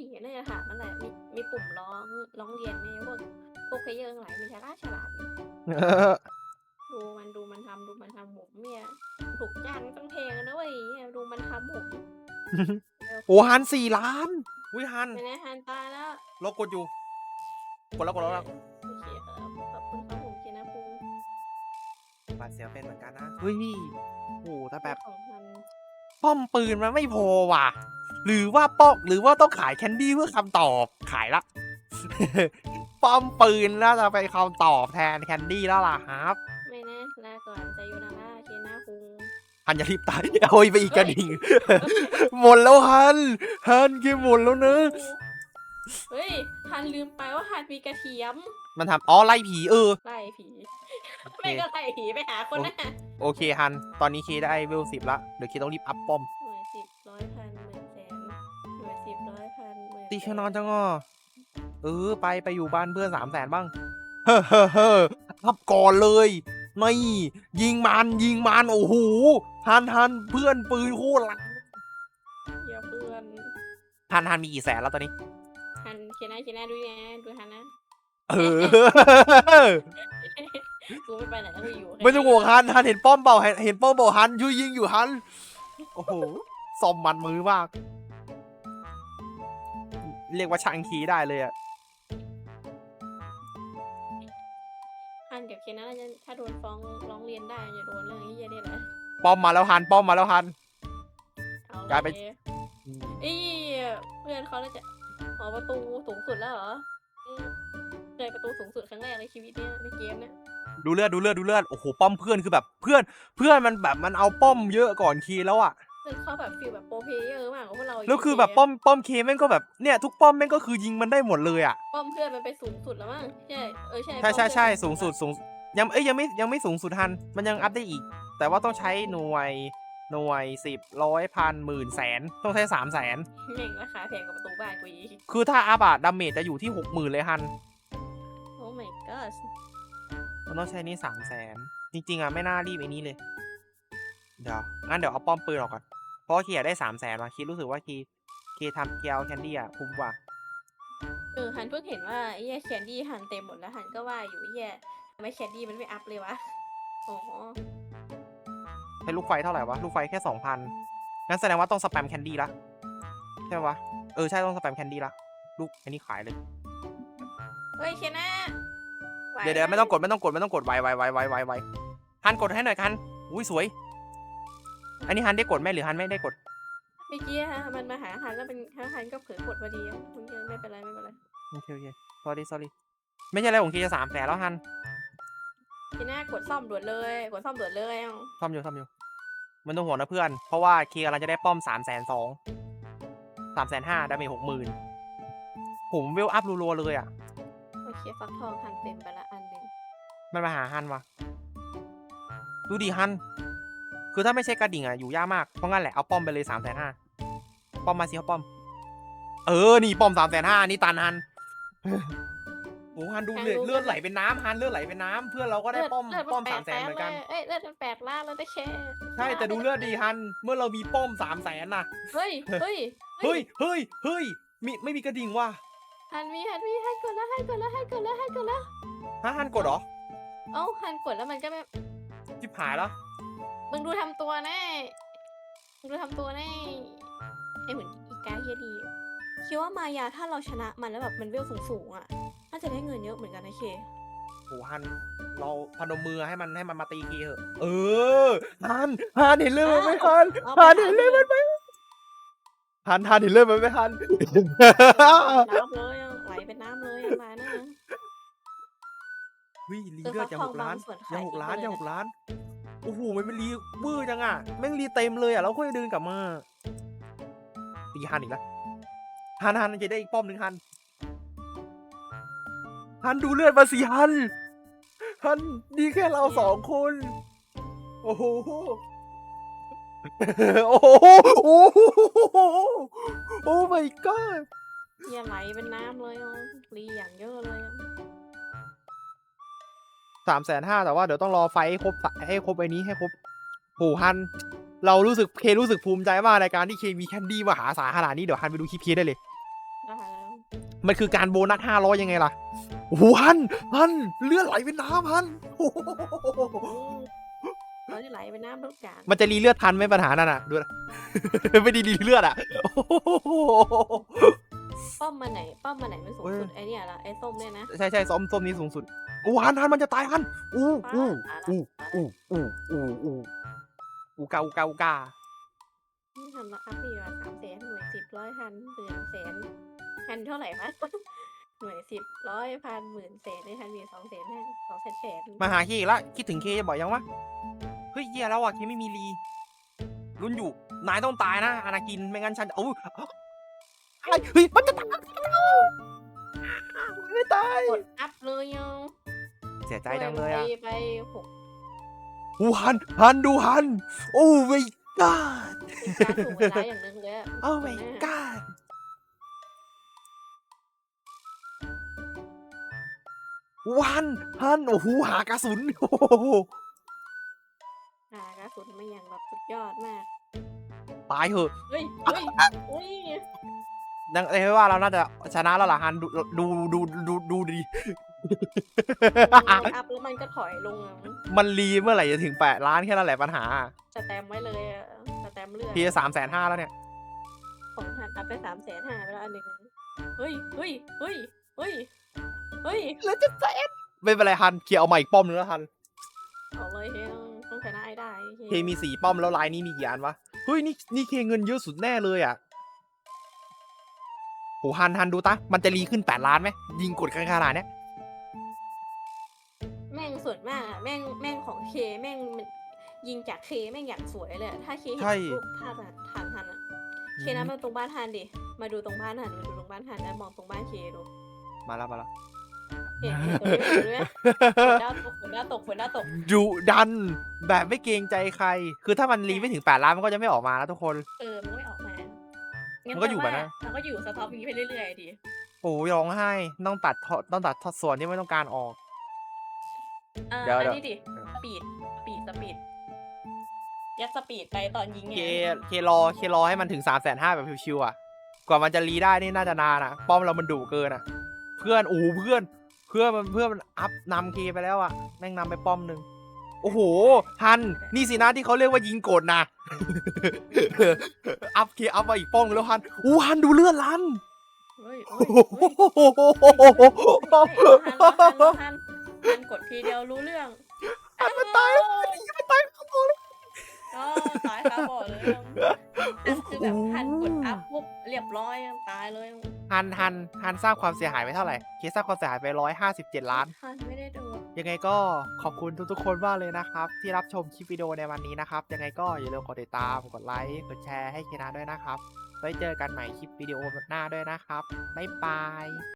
ผีน่าจะถามนั่นแหละมีมีปุ่มร้องร้องเรียนไหมพวกพวกเพลเยอร์ทั้งหลายมันฉลาดฉลาดนี่เออดูมันดูมันทำดูมันทำผมเนี่ยถูกจ้างต้องเพลงนะเว้ยเนี่ยดูมันทำผมโอ้ฮันสี่ล้านอุ้ยฮันไปนะฮันตายแล้วเรากดอยู่กดแล้วกดแล้วโอเคครับขอบคุณครับผมเจนะภูมิบาดเสียเป็นเหมือนกันนะเฮ้ยโอ้ถ้าแบบของฮันป้อมปืนมันไม่พอว่ะ หรือว่าป้องหรือว่าต้องขายแคนดี้เพื่อคำตอบขายละป้อมปืนน่าจะไปนคำตอบแทนแคนดี้แล้วล่ะครับไม่นะลาก่อนไซโยนาร่าเจนะภูมิฮันอย่ารีบตายโอ้ยไปอีกกระดิ่งหมดแล้วฮันฮันเกมหมดแล้วเนอะเฮ้ยฮันลืมไปว่าฮันมีกระเทียม มันทำอ๋อไล่ผีเออไล่ผีโอเคไม่ก็ไล่ผีไปหาคนหน้าโอเคฮัน ตอนนี้เคได้เวลสิบละเดี๋ยวเคต้องรีบอัพป้อม พันหมื่นตีแสชนอนจังอะเออ ไปไปอยู่บ้านเพื่อนสามแสนบ้าง เฮ้อเฮ้อเฮ้ออัพก่อนเลยนี่ยิงมันยิงมันโอ้โหฮันฮันเพื่อนปืนโคตรลังอย่าเพื่อนฮันฮันมีกี่แสนแล้วตอนนี้ฮันเขียนหน้าเขียนหน้าดูนะดูฮันนะเออกูไม่ไปไหนแล้วกูอยู่ไม่ต้องห่วงฮันฮันเห็นป้อมเปล่าเห็นเห็นป้อมเปล่าฮันช่วยยิงอยู่ฮันโอ้โหซอมมันมือมาก เรียกว่าช่างคีได้เลยอะฮันเดี๋ยวเขียนหน้าจะถ้าโดนฟ้องร้องเรียนได้จะโดนเรื่องนี้เหี้ยได้แหละป้อมมาแล้วฮันป้อมมาแล้วฮัน เอากลายเป็นเลยเอ้ยเพื่อนเขาน่าจะหอประตูสูงสุดแล้วเหรออืมเคยประตูสูงสุดครั้งแรกในชีวิตเนี้ยในเกมเนี้ยดูเลือดดูเลือดดูเลือดโอ้โหป้อมเพื่อนคือแบบเพื่อน เพื่อนมันแบบมันเอาป้อมเยอะก่อนคีแล้วอะ เพื่อนเขาแบบฟีลแบบโปรเพลเยอร์มากกว่าพวกเราแล้วคือแบบป้อมป้อมเคแม่งก็แบบเนี่ยทุกป้อมแม่งก็คือยิงมันได้หมดเลยอะป้อมเพื่อนมันไปสูงสุดแล้วมั้งใช่เออใช่ใช่ใช่ป้อมเพื่อนใช่มันสูงสุดสูงยังเอ้ยยังไม่ยังไม่สูงสุดทัน มันยังอัพได้อีก แต่ว่าต้องใช้หน่วยหน่วยสิบร้อยพันหมื่นแสนต้องใช้สามแสนแม่งราคาแพงกว่าประตูบ้านกูอีกคือถ้าอัพอะดาเมจจะอยู่ที่หกหมื่นเลยฮันโอ้ my god มันต้องใช้นี่สามแสนจริงๆอะไม่น่ารีบไอ้นี้เลย เดี๋ยวงั้นเดี๋ยวเอาป้อมปืนออกก่อน เพราะว่าคีอยากได้สามแสนมาคีรู้สึกว่าคีคีทำเกียวแคนดี้อะคุ้มกว่า เออหันเพิ่งเห็นว่าไอ้เหี้ยแคนดี้หันเต็มหมดแล้วหันก็ว่าอยู่ไอ้เหี้ยทำไมแคนดี้มันไม่อัพเลยวะอ๋อให้ลูกไฟเท่าไหร่วะ ลูกไฟแค่สองพันงั้นแสดงว่าต้องสแปมแคนดี้ละ ใช่ปะวะ เออ ใช่ต้องสแปมแคนดี้ละ ลูกอันนี้ขายเลย เฮ้ยเคนน่าไหเดี๋ยวเดี๋ยวไม่ต้องกดไม่ต้องกดไม่ต้องกดไวไวไวไวไวไวฮันกดให้หน่อยคัน อุ้ยสวย อันนี้ฮันได้กดไหมหรือฮันไม่ได้กด เมื่อกี้ฮะมันมาหาหันแล้วเป็นหันก็เผลอกดพอดีคุณเคนไม่เป็นไรไม่เป็นไรโอเคโอเค sorry sorry ไม่ใช่อะไรของคีจะสามแสนแล้วฮันเคนน่ากดซ่อมด่วนเลยกดซ่อมด่วนเลยเอาซ่อมอยู่ซ่อมอยู่ มันต้องห่วงนะเพื่อน เพราะว่าคีกำลังจะได้ป้อมสามแสนสองสามแสนห้าดาเมจหกหมื่นผมเวลอัพรัวๆเลยอะ โอเคฟักทองหันเต็มไปละอันหนึ่งมันมาหาฮันวะดูดิฮัน คือถ้าไม่ใช่กระดิ่งอะอยู่ยากมาก เพราะงั้นแหละเอาป้อมไปเลยสามแสนห้าป้อมมาสิเอาป้อม เออ นี่ป้อมสามแสนห้านี่ตันฮันโอ้ฮันดูเลือดเลือดไหลเป็นน้ำฮันเลือดไหลเป็นน้ำเพื่อนเราก็ได้ป้อมเลืดป้อมแปสาดมแสนเหมือนกันล้าลยเอ้ยเลือดมันแปดล้านแล้วได้แค่ใช่แต่ดูเลือดดีฮันเมื่อเรามีป้อมสามแสนน่ะเฮ้ยเฮ้ยเฮ้ยเฮ้ยเฮ้ยมีไม่มีกระดิ่งว่ะหันมีหันมีหันกดแล้วหันกดแล้วหันกดแล้วหันกดแล้วฮะฮันกดเหรอเอ้าหันกดแล้วมันก็ไม่จิบหายแล้ว มึงดูทำตัวแน่มึงดูทำตัวแน่ไอเหมือนอีกาเฮียดีคิดว่ามายาถ้าเราชนะมันแล้วแบบมันเวลสูงๆอะน่าจะได้เงินเยอะเหมือนกันนะเคโอ้ฮัน เราพนมมือให้มันให้มันมาตีทีเถอะ เออฮันฮันเห็นเรื่องมันไหมฮันเอาฮันไปเห็นเรื่องมันไหมฮันฮันเห็นเรื่องมันไหมฮันน้ำเลยอะไหลเป็นน้ำเลยอะมานะวิลีเออเลือดฟัยักงทหองกล้านบางส่วนยัขางยหกล้านทิ้งไปเลยยังหกล้าน โอ้โหมันมันรีบื้อจังอะแม่งรีเต็มเลยอะแล้วค่อยเดินกลับมาตีฮันอีกแล้วฮันฮันจะได้อีกป้อมหนึ่งฮันฮันดูเลือดมาสิฮันฮันดีแค่เราสองคน โอ้โหโอ้โหโอ้โหโอ้ my god อย่าไหลเป็นน้ำเลยรีอย่างเยอะเลย สามแสนห้าแต่ว่าเดี๋ยวต้องรอไฟให้ครบสะให้ครบไอ้นี้ให้ครบโหฮัน เรารู้สึกเครู้สึกภูมิใจมากในการที่เคมีแคนดี้มหาศาลขนาดนี้เดี๋ยวฮันไปดูคลิปเคได้เลยได้มันคือการโบนัสห้าร้อยยังไงล่ะโอ้โหฮันฮันเลือดไหลเป็นน้ำฮันโอ้โหเราจะไหลไปน้ำทุกอย่างมันจะรีเลือดทันไหมปัญหานั่นอะดูนะไม่ได้รีเลือดอะโอ้โห ป้อมมาไหน ป้อมมาไหนไม่สูงเว้ยสุดไอเนี่ยละไอส้มเนี่ยนะใช่ใช่ส้มส้มนี้สูงสุดโอ้ฮันฮันมันจะตายฮันอู้อู้ฟ้าอู้ฟ้าอู้อู้อู้อู้อูกาอูกาอูกานี่ทำละอัพนี่มาสามแสนหน่วยสิบร้อยพันหมื่นแสนพันเท่าไหร่คะหน่วยสิบร้อยพันหมื่นแสนในพันมีสองแสนห้าสองแสนแปดมาหาเคอีกแล้วคิดถึงเคจะบอกยังวะเฮ้ยเหี้ยแล้วอะเคไม่มีรีรุ่นอยู่นายต้องตายนะ อนากินไม่งั้นฉันจะโอ้ ยอะไรเฮ้ยมันจะตายไม่ตาย กดอัพเลยยังเสียใจจังเลยอะไปไปหกอูฮันฮันดูฮัน โอ้ my god เป็นการถูกเวลาอย่างหนึงเลยอะโอ้ my ตรงหน้า god วันฮันโอ้โหหากระสุนโอ้โหอ่ากระสุนมาอย่างแบบสุดยอดมากตายเหอะเฮ้ยเฮ้ยเฮ้ย ยังเอ้ยว่าเราน่าจะชนะแล้วล่ะฮันดูดูดูดูดูดีมันอัพแล้วมันก็ถอยลงอะมันรีเมื่อไหร่จะถึงแปดล้านแค่นั้นแหละปัญหาสแตมป์ไว้เลยอะสแตมป์เลือดพีสามแสนห้าแล้วเนี่ยของหันอัพไปสามแสนห้าไปแล้วอันหนึ่งเฮ้ยเฮ้ยเฮ้ยเฮ้ยเฮ้ยแล้วจะแสนไม่เป็นไรฮันเคลียร์เอาใหม่อีกป้อมนึงแล้วฮันเอาเลยเฮ้ยต้องชนะให้ได้เคมีสี่ป้อมแล้วลายนี้มีกี่อันวะเฮ้ยนี่นี่เคเงินเยอะสุดแน่เลยอะ โหฮันฮันดูตะ มันจะรีขึ้นแปดล้านไหม ยิงกดกันขนาดเนี้ย แม่งส่วนมากอะแม่งแม่งของเคแม่งมันยิงจากเคแม่งอย่างสวยเลยอะถ้าเคเห็นรูปภาพอะทางทันอะเคนะมาตรงบ้านทันดิมาดูตรงบ้านทันมาดูตรงบ้านทันแล้วมองตรงบ้านเคดูมาแล้วมาแล้ว เห็นเห็นตรงนี้เห็นด้วยฝนดาวตกฝนดาวตกฝนดาวตกดุดัน แบบไม่เกรงใจใคร คือถ้ามันรีไม่ถึงแปดล้านมันก็จะไม่ออกมาแล้วทุกคน เออมันไม่ออก มามัมันก็อยู่แบบนั้น มันก็อยู่สต็อปอย่างนี้ไปเรื่อยๆดิโอ้ยร้องไห้ต้องตัดท่อต้องตัดท่อส่วนที่ไม่ต้องการออกอ่าเดี๋ยวอันเดี๋ยวนี้ดิสปีดสปีดสปีดยัดสปีดไปตอนยิงไงเคเครอเครอให้มันถึงสามแสนห้าแบบชิวๆอะ กว่ามันจะรีได้นี่น่าจะนานอะ ป้อมเรามันดุเกินอะ เพื่อนโอ้โหเพื่อน เพื่อนมันเพื่อนมันอัพนำเคไปแล้วอะ แม่งนำไปป้อมหนึ่ง โอ้โหฮันนี่สินะที่เขาเรียกว่ายิงกดนะ อัพเคอัพมาอีกป้อมแล้วฮันอู้ฮันดูเลือดลันเฮ้ยโอ้เฮ้ยโหเฮ้ยฮันฮันฮันฮันฮันกดทีเดียวรู้เรื่องฮันมันตายแล้วมันตายแล้วอ๋อตายคาบ่อเลยฮันคือแบบฮันกดอัพปุ๊บเรียบร้อยตายเลยฮันฮันฮันสร้างความเสียหายไปเท่าไหร่เคสร้างความเสียหายไปร้อยห้าสิบเจ็ดล้านฮันไม่ได้ดู ยังไงก็ขอบคุณทุกๆ คนมากเลยนะครับ ที่รับชมคลิปวิดีโอในวันนี้นะครับ ยังไงก็อย่าลืมกดติดตามกดไลค์กดแชร์ให้เคนาด้วยนะครับไว้เจอกันใหม่คลิปวิดีโอหน้าด้วยนะครับบ๊ายบาย